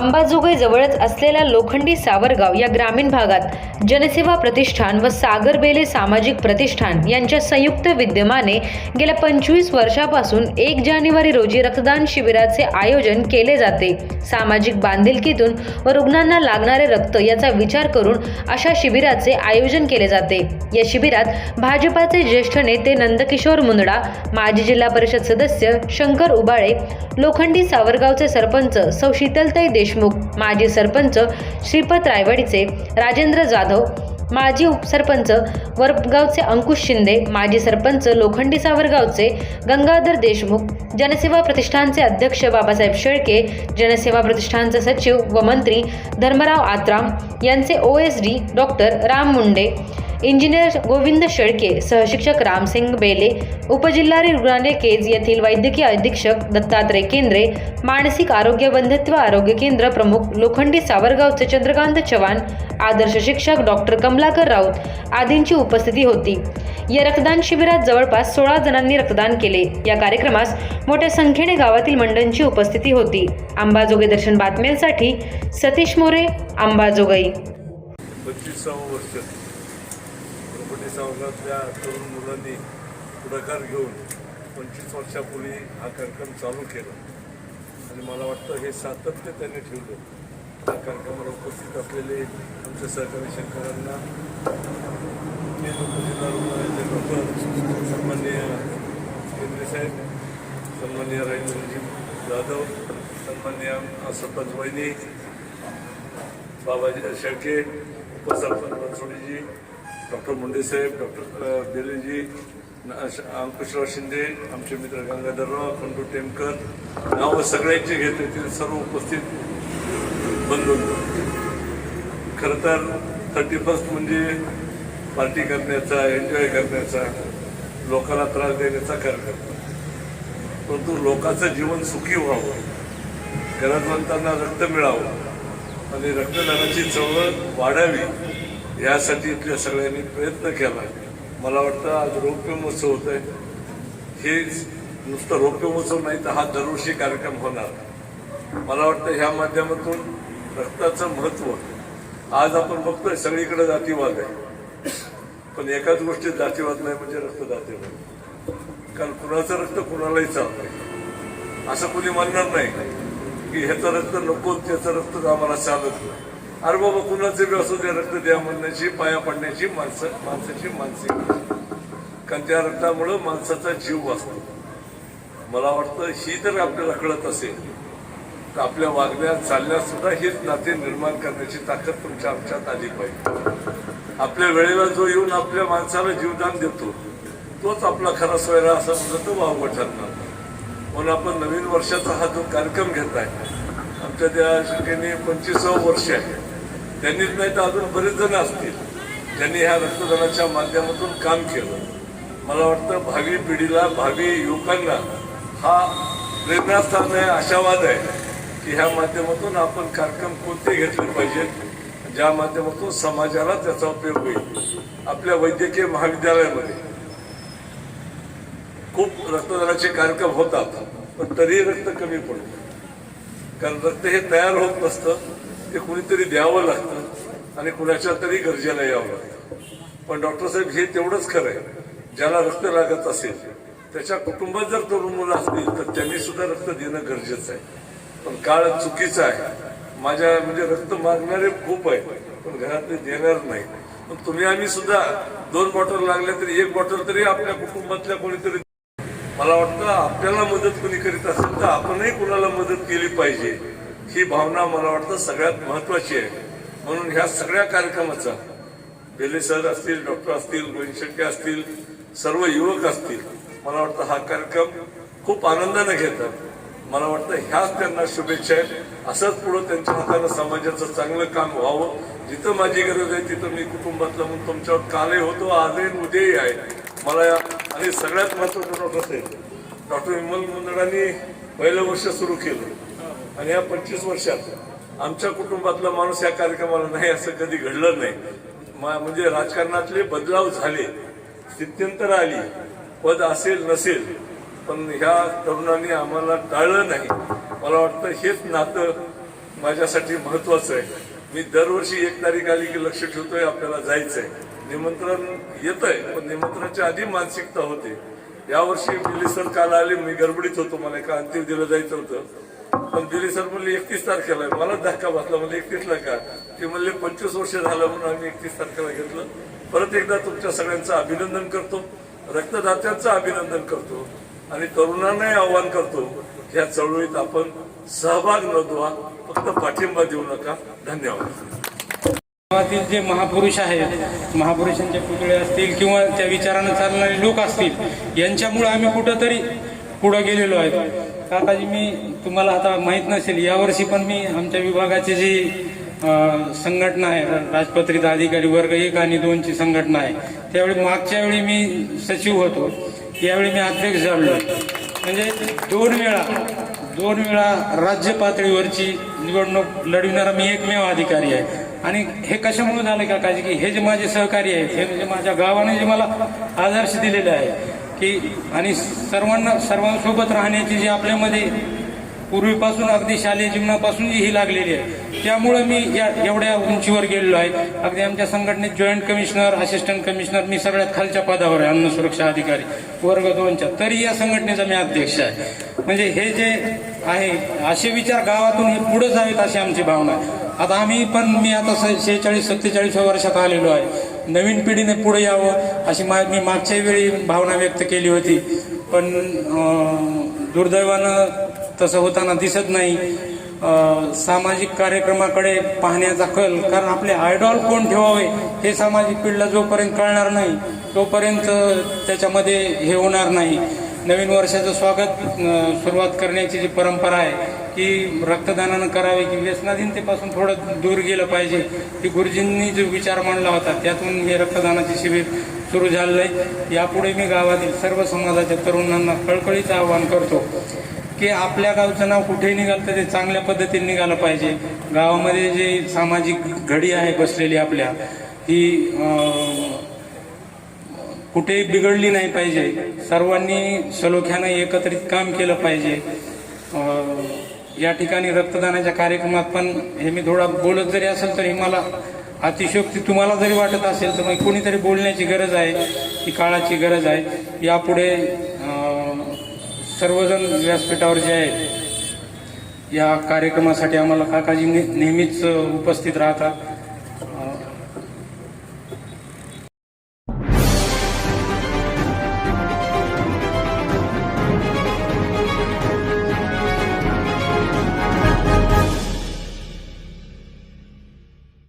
अंबाजोगाई जवळच असलेल्या लोखंडी सावरगाव या ग्रामीण भागात जनसेवा प्रतिष्ठान व सागर बेले सामाजिक प्रतिष्ठान यांच्या संयुक्त विद्यमाने गेल्या पंचवीस वर्षापासून एक जानेवारी रोजी रक्तदान शिबिराचे आयोजन केले जाते. सामाजिक बांधिलकीतून व रुग्णांना लागणारे रक्त याचा विचार करून अशा शिबिराचे आयोजन केले जाते. या शिबिरात भाजपाचे ज्येष्ठ नेते नंदकिशोर मुंदडा माजी जिल्हा परिषद सदस्य शंकर उबाळे लोखंडी सावरगावचे सरपंच सौ शीतलताई देशमुख माजी सरपंच श्रीपत रायवाडीचे राजेंद्र जाधव माजी उपसरपंच वरगावचे अंकुश शिंदे माजी सरपंच लोखंडी सावरगावचे गंगाधर देशमुख जनसेवा प्रतिष्ठानचे अध्यक्ष बाबासाहेब शेळके जनसेवा प्रतिष्ठानचे सचिव व मंत्री धर्मराव आत्राम यांचे O S D doctor Ram Munde engineer Govind Shelke सहशिक्षक Ramsingh Bele उपजिल्हारी रुग्णालय केज येथील वैद्यकीय अधीक्षक दत्तात्रय केंद्रे मानसिक आरोग्य बंधत्व आरोग्य केंद्र प्रमुख लोखंडी सावरगावचे चंद्रकांत चव्हाण आदर्श शिक्षक डॉक्टर कमलाकर राऊत आदींची उपस्थिती होती. या रक्तदान शिबिरात जवळपास सोळा जणांनी रक्तदान केले. या कार्यक्रमास मोठ्या संख्येने गावातील मंडळींची उपस्थिती होती. अंबाजोगाई दर्शन बातम्यांसाठी सतीश मोरे अंबाजोगाई पंचवीसावं वर्ष गणपती सावंगातल्या तरुण मुलांनी पुढाकार घेऊन पंचवीस वर्षापूर्वी हा कार्यक्रम चालू केला. आणि मला वाटतं हे सातत्य त्यांनी ठेवलं. त्या कार्यक्रमाला उपस्थित असलेले आमचे सहकारी शंकरांना मी जिल्हा रुग्णालयाचे डॉक्टर सन्माननीय केंद्रे साहेब सन्माननीय राजेंद्रजी जाधव सन्माननीय सरपंच वहिनी बाबाजी शेळके उपसरपंच बनसोडीजी डॉक्टर मुंडेसाहेब डॉक्टर बेलेजी अंकुशराव शिंदे आमचे मित्र गंगाधरराव खंडू टेमकर नावं सगळ्यांचे घेतले ते सर्व उपस्थित बंधू खरं तर थर्टी फर्स्ट म्हणजे पार्टी करण्याचा एन्जॉय करण्याचा लोकांना त्रास देण्याचा कार्यक्रम. परंतु लोकांचं जीवन सुखी व्हावं गरजवंतांना रक्त मिळावं आणि रक्तदानाची चळवळ वाढावी यासाठी इथल्या सगळ्यांनी प्रयत्न केला. मला वाटतं आज रौप्य महोत्सव होत आहे हे नुसतं रौप्य महोत्सव नाही तर हा दरवर्षी कार्यक्रम होणार. मला वाटतं ह्या माध्यमातून रक्ताचं महत्त्व आज आपण बघतोय सगळीकडे जातीवाद आहे. पण एकाच गोष्टीत जातीवाद नाही म्हणजे रक्तदाते कारण कुणाचं रक्त कुणालाही चालत नाही असं कुणी म्हणणार नाही की ह्याचं रक्त नको त्याचं रक्त आम्हाला चालत नाही. अरे बाबा कुणाचे बी असू दे रक्त द्या म्हणण्याची पाया पडण्याची माणसं माणसाची मानसिक कारण त्या रक्तामुळं माणसाचा जीव वाचतो. मला वाटतं ही जर आपल्याला कळत असेल तर आपल्या वागण्यात चालण्यात सुद्धा हेच नाते निर्माण करण्याची ताकद तुमच्या आमच्यात आली पाहिजे. आपल्या वेळेला जो येऊन आपल्या माणसाला जीवदान देतो तोच आपला खरा सोयरा असं म्हणलं तर वावगं ठरणार. म्हणून आपण नवीन वर्षाचा हा जो कार्यक्रम घेत आहे आमच्या त्या ठिकाणी पंचवीसावं वर्ष आहे. त्यांनीच नाही तर अजून बरेच जण असतील. त्यांनी ह्या रक्तदानाच्या माध्यमातून काम केलं. मला वाटतं भावी पिढीला भावी युवकांना हा प्रेरणास्थान आहे आशावाद आहे की ह्या माध्यमातून आपण कार्यक्रम कोणते घेतले पाहिजेत ज्या माध्यमातून समाजाला त्याचा उपयोग होईल. आपल्या वैद्यकीय महाविद्यालयामध्ये खूप रक्तदानाचे कार्यक्रम होतात पण तरीही रक्त कमी पडतं. कारण रक्त हे तयार होत नसतं. ते कुणीतरी द्यावं लागतं आणि कुणाच्या तरी गरजेला यावं लागतं. पण डॉक्टर साहेब हे तेवढंच खरं आहे ज्याला रक्त लागत असेल त्याच्या कुटुंबात जर तरुण मुलं असतील तर त्यांनी सुद्धा रक्त देणं गरजेचं आहे. पण काळ चुकीचा आहे. माझ्या म्हणजे रक्त मागणारे खूप आहे पण घरातले देणार नाही. पण तुम्ही आम्ही सुद्धा दोन बॉटल लागल्या तरी एक बॉटल तरी आपल्या कुटुंबातल्या कोणीतरी मला वाटतं आपल्याला मदत कोणी करीत असेल तर आपणही कुणाला मदत केली पाहिजे. ही भावना मला वाटतं सगळ्यात महत्वाची आहे. म्हणून ह्या सगळ्या कार्यक्रमाचा बेले सर असतील डॉक्टर असतील गोविंद शेट्टी असतील सर्व युवक असतील मला वाटतं हा कार्यक्रम खूप आनंदाने घेतात. मला वाटतं ह्याच त्यांना शुभेच्छा आहेत. असंच पुढं त्यांच्या हातानं समाजाचं चांगलं काम व्हावं. जिथं माझी गरज आहे तिथं मी कुटुंबातलं म्हणून तुमच्यावर कालही होतो आजही उद्याही आहे. मला या- आणि सगळ्यात महत्वाचं डॉक्टर साहेब डॉक्टर विमल मुंदडांनी पहिलं वर्ष सुरू केलं. आणि या पंचवीस वर्षात आमच्या कुटुंबातला माणूस या कार्यक्रमाला नाही असं कधी घडलं नाही. मा- म्हणजे राजकारणातले बदलाव झाले स्थित्यंतर आली पद असेल नसेल पण ह्या तरुणांनी आम्हाला टाळलं नाही. मला वाटतं हेच नातं माझ्यासाठी महत्वाचं आहे. मी दरवर्षी एक तारीख आली की लक्ष ठेवतोय आपल्याला जायचं आहे निमंत्रण येतंय पण निमंत्रणाच्या आधी मानसिकता होते. यावर्षी दिल्ली सर काल आले मी गडबडीत होतो मला एका अंतिम दिलं जायचं होतं. पण दिली सर म्हणले एकतीस तारखेला आहे. मला धक्का बसला. म्हणजे एकतीसला का? ते म्हणले पंचवीस वर्ष झालं म्हणून आम्ही एकतीस तारखेला घेतलं. परत एकदा तुमच्या सगळ्यांचं अभिनंदन करतो. रक्तदात्यांचं अभिनंदन करतो. आणि तरुणांनाही आव्हान करतो. या चळवळीत आपण सहभाग नोंदवा फक्त पाठिंबा देऊ नका. धन्यवाद. गावातील जे महापुरुष आहेत महापुरुषांचे पुतळे असतील किंवा त्या विचारानं चालणारे लोक असतील यांच्यामुळे आम्ही कुठंतरी पुढं गेलेलो आहे काकाजी मी तुम्हाला आता माहीत नसेल यावर्षी पण मी आमच्या विभागाची जी संघटना आहे राजपत्रित अधिकारी वर्ग एक आणि दोनची संघटना आहे त्यावेळी मागच्या वेळी मी सचिव होतो यावेळी मी अध्यक्ष झालो. म्हणजे दोन वेळा दोन वेळा राज्य पातळीवरची निवडणूक लढविणारा मी एकमेव अधिकारी आहे. आणि हे कशामुळे झालं काकाजी की हे जे माझे सहकारी आहेत हे म्हणजे माझ्या गावाने जे मला आदर्श दिलेले आहे की आणि सर्वांना सर्वांसोबत राहण्याची जी आपल्यामध्ये पूर्वीपासून अगदी शालेय जीवनापासून जी ही लागलेली आहे. त्यामुळं मी या एवढ्या उंचीवर गेलेलो आहे. अगदी आमच्या संघटनेत जॉईंट कमिशनर असिस्टंट कमिशनर मी सगळ्यात खालच्या पदावर आहे अन्न सुरक्षा अधिकारी वर्ग दोनच्या. तरी या संघटनेचा मी अध्यक्ष आहे. म्हणजे हे जे आहे असे विचार गावातून हे पुढे जावेत अशी आमची भावना आहे. आता आम्ही पण मी आता शेहेचाळीस सत्तेचाळीसव्या वर्षात आलेलो आहे. नवीन पिढीने पुढे यावं अशी मा मी मागच्या वेळी भावना व्यक्त केली होती. पण दुर्दैवानं तसं होताना दिसत नाही. सामाजिक कार्यक्रमाकडे पाहण्याचा कल कारण आपले आयडॉल कोण ठेवावे हे सामाजिक पिढीला जोपर्यंत कळणार नाही तोपर्यंत त्याच्यामध्ये हे होणार नाही. नवीन वर्षाचं स्वागत सुरुवात करण्याची जी परंपरा आहे की रक्तदानानं करावे की व्यसनाधीनतेपासून थोडं दूर गेलं पाहिजे. की गुरुजींनी जो विचार मांडला होता त्यातून हे रक्तदानाचे शिबिर सुरू झालेलं आहे यापुढे मी गावातील सर्व समाजाच्या तरुणांना कळकळीचं आवाहन करतो की आपल्या गावचं नाव कुठेही निघालं तर ते चांगल्या पद्धतीने निघालं पाहिजे. गावामध्ये जे सामाजिक घडी आहे बसलेली आपल्या ही कुठेही बिघडली नाही पाहिजे. सर्वांनी सलोख्यानं एकत्रित काम केलं पाहिजे. या ठिकाणी रक्तदानाच्या कार्यक्रमात पण हे मी थोडा बोलत जरी असेल तरी मला अतिशयोक्ती तुम्हाला जरी वाटत असेल तर मग कोणीतरी बोलण्याची गरज आहे ही काळाची गरज आहे. यापुढे सर्वजण व्यासपीठावर जे आहेत या कार्यक्रमासाठी आम्हाला काकाजी ने- नेहमीच उपस्थित राहतात.